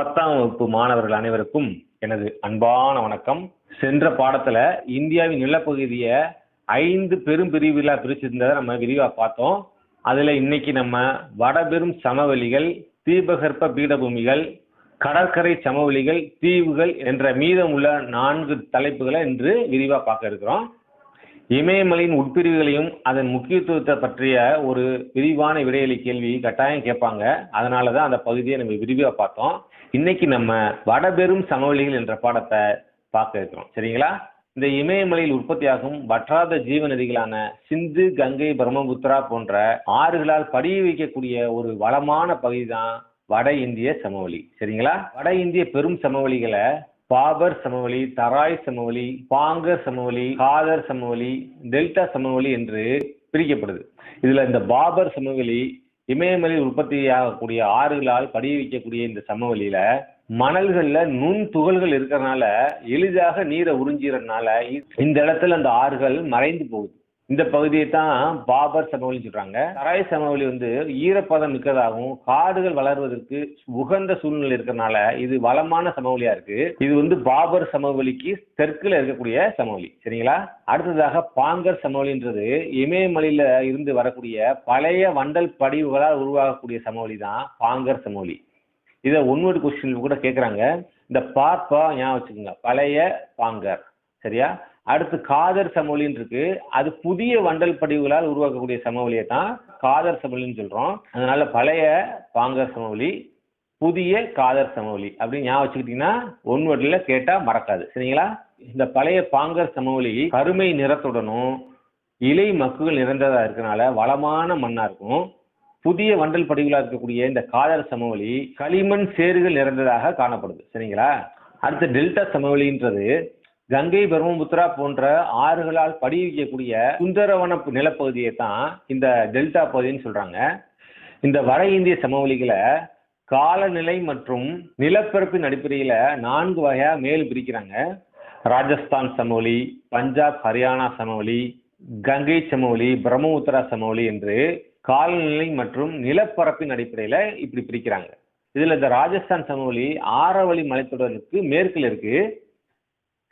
பத்தாம் வகுப்பு மாணவர்கள் அனைவருக்கும் எனது அன்பான வணக்கம். சென்ற பாடத்துல இந்தியாவின் நிலப்பகுதியை ஐந்து பெரும் பிரிவுகளா பிரிச்சிருந்ததை நம்ம விரிவா பார்த்தோம். அதுல இன்னைக்கு நம்ம வடபெரும் சமவெளிகள் தீபகற்ப பீடபூமிகள் கடற்கரை சமவெளிகள் தீவுகள் என்ற மீதம் உள்ள நான்கு தலைப்புகளை இன்று விரிவா பார்க்க இருக்கிறோம். இமயமலையின் உட்பிரிவுகளையும் அதன் முக்கியத்துவத்தை பற்றிய ஒரு விரிவான விடையளி கேள்வி கட்டாயம் கேட்பாங்க. அதனால தான் அந்த பகுதியை நம்ம விரிவாக பார்த்தோம். இன்னைக்கு நம்ம வடபெரும் சமவெளிகள் என்ற பாடத்தை பார்க்க இருக்கிறோம். சரிங்களா? இந்த இமயமலையில் உற்பத்தியாகும் வற்றாத ஜீவ நதிகளான சிந்து கங்கை பிரம்மபுத்திரா போன்ற ஆறுகளால் படிய வைக்கக்கூடிய ஒரு வளமான பகுதி தான் வட இந்திய சமவெளி. சரிங்களா? வட இந்திய பெரும் சமவெளிகளை பாபர் சமவெளி தராய் சமவெளி பாங்கர் சமவெளி காதர் சமவெளி டெல்டா சமவெளி என்று பிரிக்கப்படுது. இதுல இந்த பாபர் சமவெளி இமயமலையில் உற்பத்தியாகக்கூடிய ஆறுகளால் படிய வைக்கக்கூடிய இந்த சமவெளியில மணல்கள்ல நுண் துகள்கள் இருக்கிறதுனால எளிதாக நீரை உறிஞ்சிறதுனால இந்த இடத்துல அந்த ஆறுகள் மறைந்து போகுது. இந்த பகுதியை தான் பாபர் சமவெளின்னு சொல்றாங்க. தராய் சமவெளி வந்து ஈரப்பதம் மிக்கதாகவும் காடுகள் வளர்வதற்கு உகந்த சூழ்நிலை இருக்கிறதுனால இது வளமான சமவெளியா இருக்கு. இது வந்து பாபர் சமவெளிக்கு தெற்குல இருக்கக்கூடிய சமவெளி. சரிங்களா? அடுத்ததாக பாங்கர் சமவெளின்றது இமயமலையில இருந்து வரக்கூடிய பழைய வண்டல் படிவுகளால் உருவாகக்கூடிய சமவெளி தான் பாங்கர் சமவெளி. இதை ஒன்வர்டு கொஸ்டின் கூட கேட்குறாங்க இந்த பாப்பா ஞாபகம் வச்சுக்கோங்க. பழைய பாங்கர். சரியா? அடுத்து காதர் சமவெளின்னு இருக்கு. அது புதிய வண்டல் படிவுகளால் உருவாக்கக்கூடிய சமவெளியை தான் காதர் சமவெளின்னு சொல்றோம். அதனால பழைய பாங்கர் சமவெளி புதிய காதர் சமவெளி அப்படின்னு ஞாபகம் வச்சுக்கிட்டீங்கன்னா ஒன் வேர்டில் கேட்டா மறக்காது. சரிங்களா? இந்த பழைய பாங்கர் சமவெளி கருமை நிறத்துடனும் இலை மக்குகள் நிறைந்ததா இருக்கனால வளமான மண்ணா இருக்கும். புதிய வண்டல் படிவுகளாக இருக்கக்கூடிய இந்த காதர் சமவெளி களிமண் சேறுகள் நிறைந்ததாக காணப்படுது. சரிங்களா? அடுத்து டெல்டா சமவெளின்றது கங்கை பிரம்மபுத்திரா போன்ற ஆறுகளால் படிவிக்கக்கூடிய சுந்தரவன நிலப்பகுதியை தான் இந்த டெல்டா பகுதின்னு சொல்றாங்க. இந்த வட இந்திய சமவெளிகளை காலநிலை மற்றும் நிலப்பரப்பின் அடிப்படையில நான்கு வகையா மேல் பிரிக்கிறாங்க. ராஜஸ்தான் சமவெளி பஞ்சாப் ஹரியானா சமவெளி கங்கை சமவெளி பிரம்மபுத்திரா சமவெளி என்று காலநிலை மற்றும் நிலப்பரப்பின் அடிப்படையில இப்படி பிரிக்கிறாங்க. இதுல இந்த ராஜஸ்தான் சமவெளி ஆரவழி மலைத்தொடருக்கு மேற்கில் இருக்கு.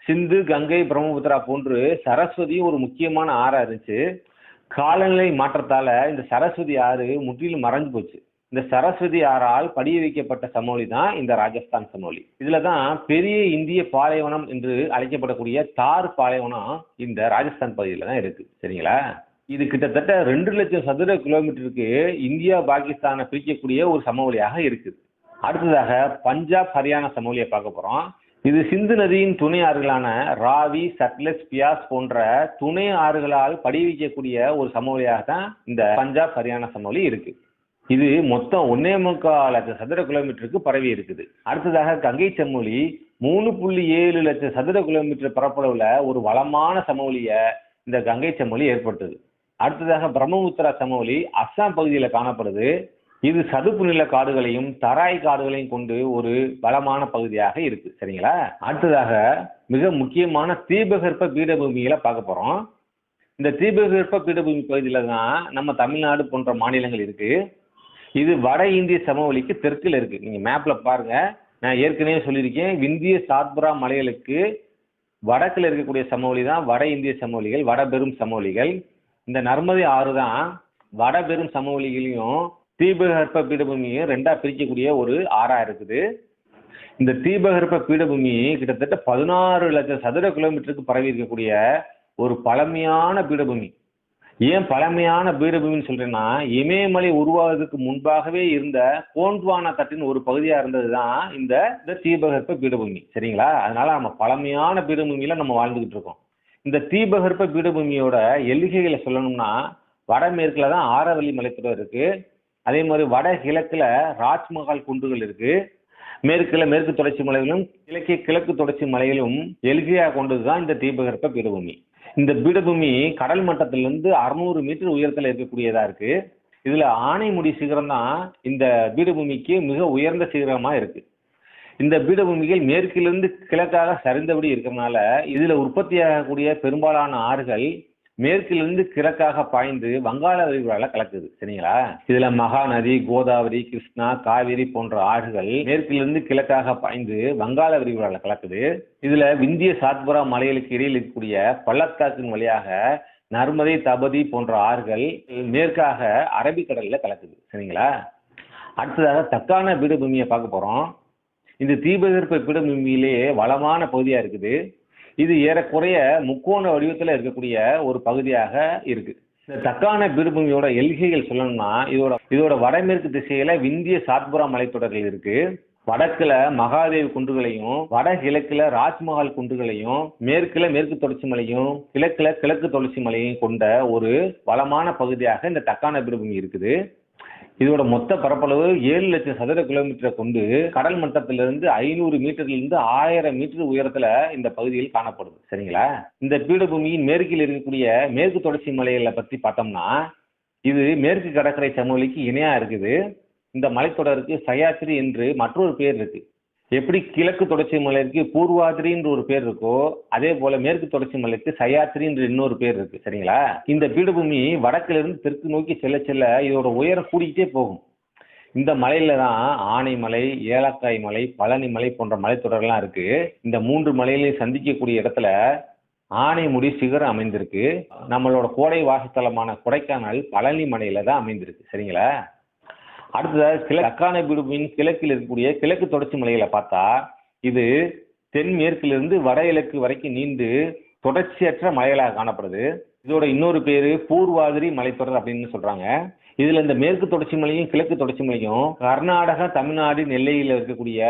சிந்து கங்கை பிரம்மபுத்திரா போன்று சரஸ்வதியும் ஒரு முக்கியமான ஆறா இருந்துச்சு. காலநிலை மாற்றத்தால இந்த சரஸ்வதி ஆறு முற்றிலும் மறைஞ்சு போச்சு. இந்த சரஸ்வதி ஆறால் படிய வைக்கப்பட்ட சமவெளி தான் இந்த ராஜஸ்தான் சமவெளி. இதுல தான் பெரிய இந்திய பாலைவனம் என்று அழைக்கப்படக்கூடிய தார் பாலைவனம் இந்த ராஜஸ்தான் பகுதியில தான் இருக்கு. சரிங்களா? இது கிட்டத்தட்ட ரெண்டு லட்சம் சதுர கிலோமீட்டருக்கு இந்தியா பாகிஸ்தானை பிரிக்கக்கூடிய ஒரு சமவெளியாக இருக்குது. அடுத்ததாக பஞ்சாப் ஹரியானா சமவெளியை பார்க்க போறோம். இது சிந்து நதியின் துணை ஆறுகளான ராவி சட்லஸ் பியாஸ் போன்ற துணை ஆறுகளால் படிவிக்கக்கூடிய ஒரு சமவெளியாக தான் இந்த பஞ்சாப் ஹரியானா சமவெளி இருக்கு. இது மொத்தம் ஒன்னே முக்கால் லட்சம் சதுர கிலோமீட்டருக்கு பரவி இருக்குது. அடுத்ததாக கங்கை சமவெளி மூணு புள்ளி ஏழு லட்சம் சதுர கிலோமீட்டர் பரப்பளவுல ஒரு வளமான சமவெளியை இந்த கங்கை சமவெளி ஏற்படுத்துது அடுத்ததாக பிரம்மபுத்திரா சமவெளி அஸ்ஸாம் பகுதியில் காணப்படுது. இது சதுப்பு நில காடுகளையும் தராய் காடுகளையும் கொண்டு ஒரு வளமான பகுதியாக இருக்கு. சரிங்களா? அடுத்ததாக மிக முக்கியமான தீபகற்ப பீடபூமிகளை பார்க்க போறோம். இந்த தீபகற்ப பீடபூமி பகுதியில தான் நம்ம தமிழ்நாடு போன்ற மாநிலங்கள் இருக்கு. இது வட இந்திய சமவெளிக்கு தெற்கில் இருக்கு. நீங்க மேப்ல பாருங்க. நான் ஏற்கனவே சொல்லியிருக்கேன். விந்திய சாத்புரா மலைகளுக்கு வடக்கில் இருக்கக்கூடிய சமவெளி தான் வட இந்திய சமவெளிகள் வடபெரும் சமவெளிகள். இந்த நர்மதி ஆறு தான் வடபெரும் சமவெளிகளையும் தீபகற்ப பீடபூமியை ரெண்டா பிரிக்கக்கூடிய ஒரு ஆறா இருக்குது. இந்த தீபகற்ப பீடபூமி கிட்டத்தட்ட பதினாறு லட்சம் சதுர கிலோமீட்டருக்கு பரவி இருக்கக்கூடிய ஒரு பழமையான பீடபூமி. ஏன் பழமையான பீடபூமின்னு சொல்றேன்னா இமயமலை உருவாவதற்கு முன்பாகவே இருந்த கோண்ட்வானா தட்டின் ஒரு பகுதியா இருந்தது தான் இந்த இந்த தீபகற்ப பீடபூமி. சரிங்களா? அதனால நம்ம பழமையான பீடபூமியில நம்ம வாழ்ந்துகிட்டு இருக்கோம். இந்த தீபகற்ப பீடபூமியோட எல்லிகைகளை சொல்லணும்னா வடமேற்குல தான் ஆரவல்லி மலைத்தொடர் இருக்கு. அதே மாதிரி வட கிழக்குல ராஜ்மஹால் குன்றுகள் இருக்கு. மேற்குல மேற்கு தொடர்ச்சி மலைகளும் கிழக்கே கிழக்கு தொடர்ச்சி மலைகளும் எல்கையாக கொண்டதுதான் இந்த தீபகற்ப பீடபூமி. இந்த பீடபூமி கடல் மட்டத்திலிருந்து அறுநூறு மீட்டர் உயரத்தில் இருக்கக்கூடியதா இருக்கு. இதுல ஆனைமுடி சிகரம் தான் இந்த பீடபூமிக்கு மிக உயர்ந்த சிகரமா இருக்கு. இந்த பீடபூமிகள் மேற்கிலிருந்து கிழக்காக சரிந்தபடி இருக்கிறதுனால இதுல உற்பத்தியாகக்கூடிய பெரும்பாலான ஆறுகள் மேற்கிலிருந்து கிழக்காக பாய்ந்து வங்காள விரிகுடால கலக்குது. சரிங்களா? இதுல மகாநதி கோதாவரி கிருஷ்ணா காவிரி போன்ற ஆறுகள் மேற்கிலிருந்து கிழக்காக பாய்ந்து வங்காள விரிகுடால கலக்குது. இதுல விந்திய சாத்புரா மலைகளுக்கு இடையில் இருக்கக்கூடிய பள்ளத்தாக்கின் வழியாக நர்மதை தபதி போன்ற ஆறுகள் மேற்காக அரபிக்கடல்ல கலக்குது. சரிங்களா? அடுத்ததாக தக்கான பீடபூமியை பார்க்க போறோம். இந்த தீபகற்ப பீடபூமியிலேயே வளமான பகுதியா இருக்குது. இது ஏறக்குறைய முக்கோண வடிவத்தில் இருக்கக்கூடிய ஒரு பகுதியாக இருக்கு. இந்த தக்கான பீடபூமியோட எல்கைகள் சொல்லணும்னா இதோட இதோட வடமேற்கு திசையில விந்திய சாத்புரா மலைத்தொடர்கள் இருக்கு. வடக்குல மகாதேவ் குன்றுகளையும் வடகிழக்குல ராஜ்மஹால் குன்றுகளையும் மேற்குல மேற்கு தொடர்ச்சி மலையும் கிழக்குல கிழக்கு தொடர்ச்சி மலையும் கொண்ட ஒரு வளமான பகுதியாக இந்த தக்கான பீடபூமி இருக்குது. இதோட மொத்த பரப்பளவு ஏழு லட்சம் சதுர கிலோமீட்டரை கொண்டு கடல் மட்டத்திலிருந்து ஐநூறு மீட்டர்லேருந்து ஆயிரம் மீட்டர் உயரத்துல இந்த பகுதியில் காணப்படுது. சரிங்களா? இந்த பீடபூமியின் மேற்கில் இருக்கக்கூடிய மேற்கு தொடர்ச்சி மலைகளை பத்தி பார்த்தோம்னா இது மேற்கு கடற்கரை சமவெளிக்கு இணையா இருக்குது. இந்த மலைத்தொடருக்கு சயாத்ரி என்று மற்றொரு பேர் இருக்கு. எப்படி கிழக்கு தொடர்ச்சி மலைக்கு பூர்வாதிரின்ற ஒரு பேர் இருக்கோ அதே போல மேற்கு தொடர்ச்சி மலைக்கு சயாத்திரின்ற இன்னொரு பேர் இருக்கு. சரிங்களா? இந்த பீடபூமி வடக்குல இருந்து தெற்கு நோக்கி செல்ல செல்ல இதோட உயரம் கூடிக்கிட்டே போகும். இந்த மலையில தான் ஆனைமலை ஏலக்காய் மலை பழனி மலை போன்ற மலைத்தொடர்லாம் இருக்கு. இந்த மூன்று மலையிலையும் சந்திக்கக்கூடிய இடத்துல ஆனைமுடி சிகரம் அமைந்திருக்கு. நம்மளோட கோடை வாசத்தலமான கொடைக்கானல் பழனி மலையில தான் அமைந்திருக்கு. சரிங்களா? அடுத்ததாக கிழ அக்கானை பீடுபின் கிழக்கில் இருக்கக்கூடிய கிழக்கு தொடர்ச்சி மலைகளை பார்த்தா இது தென்மேற்கிலிருந்து வட இலக்கு வரைக்கும் நீண்டு தொடர்ச்சியற்ற மலைகளாக காணப்படுது. இதோட இன்னொரு பேரு பூர்வாதிரி மலைத்தொடர் அப்படின்னு சொல்றாங்க. இதுல இந்த மேற்கு தொடர்ச்சி மலையும் கிழக்கு தொடர்ச்சி மலையும் கர்நாடகா தமிழ்நாடு நெல்லையில இருக்கக்கூடிய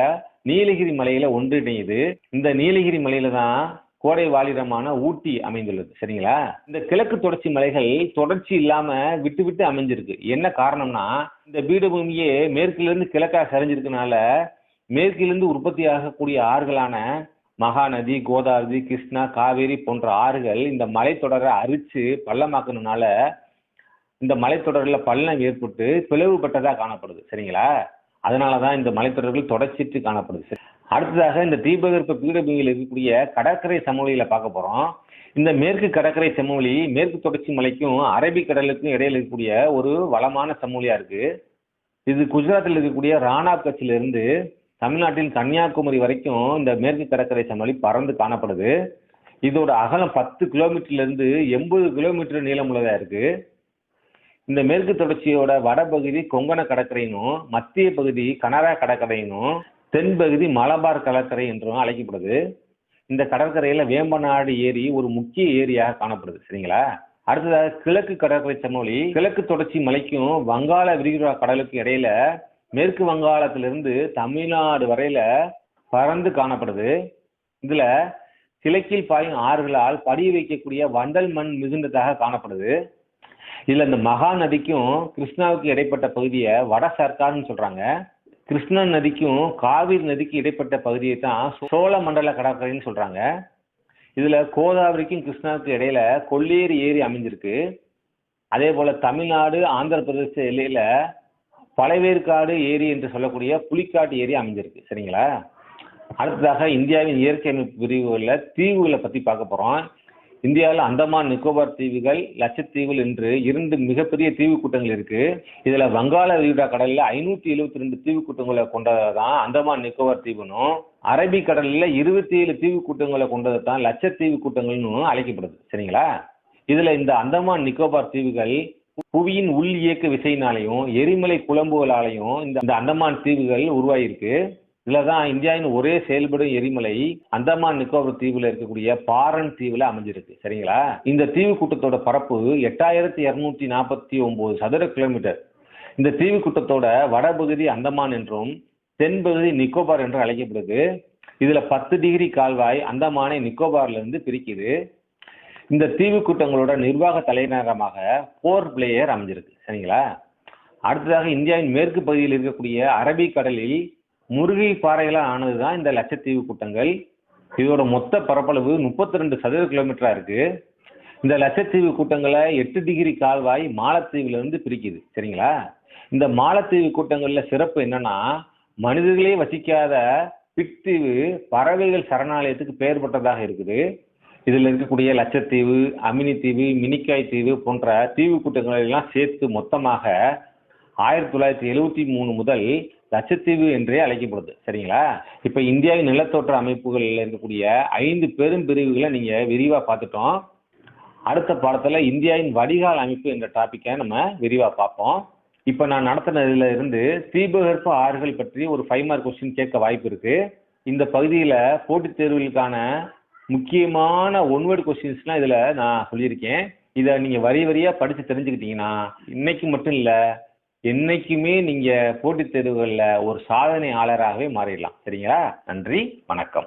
நீலகிரி மலையில ஒன்றிணையுது. இந்த நீலகிரி மலையில தான் கோடை வாழிடமான ஊட்டி அமைந்துள்ளது சரிங்களா? இந்த கிழக்கு தொடர்ச்சி மலைகள் தொடர்ச்சி இல்லாம விட்டு விட்டு அமைஞ்சிருக்கு. என்ன காரணம்னா இந்த பீடபூமியே மேற்கிலிருந்து கிழக்காக சரிஞ்சிருக்கனால மேற்கிலிருந்து உற்பத்தி ஆகக்கூடிய ஆறுகளான மகாநதி கோதாவரி கிருஷ்ணா காவேரி போன்ற ஆறுகள் இந்த மலைத்தொடரை அரிச்சு பள்ளமாக்குனதுனால இந்த மலைத்தொடரில் பள்ளம் ஏற்பட்டு பிளவுபட்டதாக காணப்படுது சரிங்களா? அதனாலதான் இந்த மலைத்தொடர்கள் தொடர்ச்சிட்டு காணப்படுது சரி. அடுத்ததாக இந்த தீபகற்ப பீடபூமியில் இருக்கக்கூடிய கடற்கரை சமவெளியில பார்க்க போறோம். இந்த மேற்கு கடற்கரை சமவெளி மேற்கு தொடர்ச்சி மலைக்கும் அரபிக்கடலுக்கும் இடையில் இருக்கக்கூடிய ஒரு வளமான சமவெளியா இருக்கு. இது குஜராத்தில் இருக்கக்கூடிய ராணா கட்சியிலிருந்து தமிழ்நாட்டில் தமிழ்நாட்டின் கன்னியாகுமரி வரைக்கும் இந்த மேற்கு கடற்கரை சமவெளி பறந்து காணப்படுது. இதோட அகலம் பத்து கிலோமீட்டர்லேருந்து எண்பது கிலோமீட்டர் நீளமுள்ளதா இருக்கு. இந்த மேற்கு தொடர்ச்சியோட வடபகுதி கொங்கண கடற்கரைனும் மத்திய பகுதி கனரா கடற்கரையினும் தென்பகுதி மலபார் கடற்கரை என்றும் அழைக்கப்படுது. இந்த கடற்கரையில வேம்பநாடு ஏரி ஒரு முக்கிய ஏரியாக காணப்படுது. சரிங்களா? அடுத்ததாக கிழக்கு கடற்கரை சமவெளி கிழக்கு தொடர்ச்சி மலைக்கும் வங்காள விரிகுடா கடலுக்கு இடையில மேற்கு வங்காளத்திலிருந்து தமிழ்நாடு வரையில பறந்து காணப்படுது. இதுல கிழக்கில் பாயும் ஆறுகளால் படிய வைக்கக்கூடிய வண்டல் மண் மிகுந்ததாக காணப்படுது. இதுல இந்த மகா நதிக்கும் கிருஷ்ணாவுக்கு இடைப்பட்ட பகுதியை வட சர்க்கார்னு சொல்றாங்க. கிருஷ்ணா நதிக்கும் காவிரி நதிக்கு இடைப்பட்ட பகுதியை தான் சோழ மண்டல கடற்கரைன்னு சொல்றாங்க. இதுல கோதாவரிக்கும் கிருஷ்ணாவுக்கும் இடையில கொல்லேரி ஏரி அமைஞ்சிருக்கு. அதே போல தமிழ்நாடு ஆந்திர பிரதேச எல்லையில பழவேற்காடு ஏரி என்று சொல்லக்கூடிய புலிக்காட்டு ஏரி அமைஞ்சிருக்கு. சரிங்களா? அடுத்ததாக இந்தியாவின் இயற்கை அமைப்பு பிரிவுகளில் தீவுகளை பத்தி பார்க்க போறோம். இந்தியாவில் அந்தமான் நிக்கோபார் தீவுகள் லட்சத்தீவுகள் என்று இரண்டு மிகப்பெரிய தீவு கூட்டங்கள் இருக்கு. இதுல வங்காள விரிகுடா கடலில் ஐநூத்தி எழுபத்தி ரெண்டு தீவு கூட்டங்களை கொண்டதான் அந்தமான் நிக்கோபார் தீவுனும் அரபிக் கடலில் இருபத்தி ஏழு தீவு கூட்டங்களை கொண்டது தான் லட்சத்தீவு கூட்டங்கள்னு அழைக்கப்படுது. சரிங்களா? இதுல இந்த அந்தமான் நிக்கோபார் தீவுகள் புவியின் உள் இயக்க விசையினாலையும் எரிமலை குழம்புகளாலையும் இந்த இந்த அந்தமான் தீவுகள் உருவாகியிருக்கு இதுல தான் இந்தியாவின் ஒரே செயல்படும் எரிமலை அந்தமான் நிக்கோபர் தீவுல இருக்கக்கூடிய பாரன் தீவுல அமைஞ்சிருக்கு. சரிங்களா? இந்த தீவு கூட்டத்தோட பரப்பு எட்டாயிரத்தி இருநூத்தி நாற்பத்தி ஒன்பது சதுர கிலோமீட்டர். இந்த தீவு கூட்டத்தோட வடபகுதி அந்தமான் என்றும் தென்பகுதி நிக்கோபார் என்று அழைக்கப்படுது. இதுல பத்து டிகிரி கால்வாய் அந்தமானை நிக்கோபார்ல இருந்து பிரிக்குது. இந்த தீவு கூட்டங்களோட நிர்வாக தலைநகரமாக போர் பிளேயர் அமைஞ்சிருக்கு. சரிங்களா? அடுத்ததாக இந்தியாவின் மேற்கு பகுதியில் இருக்கக்கூடிய அரபிக் கடலில் முருகை பாறைகளால் ஆனதுதான் இந்த லட்சத்தீவு கூட்டங்கள். இதோட மொத்த பரப்பளவு முப்பத்தி ரெண்டு சதுர கிலோமீட்டரா இருக்கு. இந்த லட்சத்தீவு கூட்டங்களை எட்டு டிகிரி கால்வாய் மாலத்தீவுல இருந்து பிரிக்குது. சரிங்களா? இந்த மாலத்தீவு கூட்டங்கள்ல சிறப்பு என்னன்னா மனிதர்களே வசிக்காத பிக்தீவு பறவைகள் சரணாலயத்துக்கு பெயர் பெற்றதாக இருக்குது. இதில் இருக்கக்கூடிய லட்சத்தீவு அமினித்தீவு மினிக்காய் தீவு போன்ற தீவு கூட்டங்களெல்லாம் சேர்த்து மொத்தமாக ஆயிரத்தி தொள்ளாயிரத்தி எழுவத்தி மூணு முதல் லட்சத்தீவு என்றே அழைக்கப்படுது. சரிங்களா? இப்போ இந்தியாவின் நிலத்தோற்ற அமைப்புகளில் இருக்கக்கூடிய ஐந்து பெரும் பிரிவுகளை நீங்கள் விரிவாக பார்த்துட்டோம். அடுத்த பாடத்தில் இந்தியாவின் வடிகால் அமைப்பு என்ற டாப்பிக்கை நம்ம விரிவாக பார்ப்போம். இப்போ நான் நடத்தினதுல இருந்து தீபகற்ப ஆறுகள் பற்றி ஒரு ஃபைவ் மார்க் கொஸ்டின் கேட்க வாய்ப்பு இருக்கு. இந்த பகுதியில் போட்டித் தேர்வுகளுக்கான முக்கியமான ஒன்வேர்டு கொஸ்டின்ஸ்லாம் இதில் நான் சொல்லியிருக்கேன். இதை நீங்கள் வரி வரியாக படித்து தெரிஞ்சுக்கிட்டீங்கன்னா இன்னைக்கு மட்டும் இல்லை என்னைக்குமே நீங்கள் போட்டித் தேர்வுகளில் ஒரு சாதனையாளராகவே மாறிடலாம். சரிங்களா? நன்றி வணக்கம்.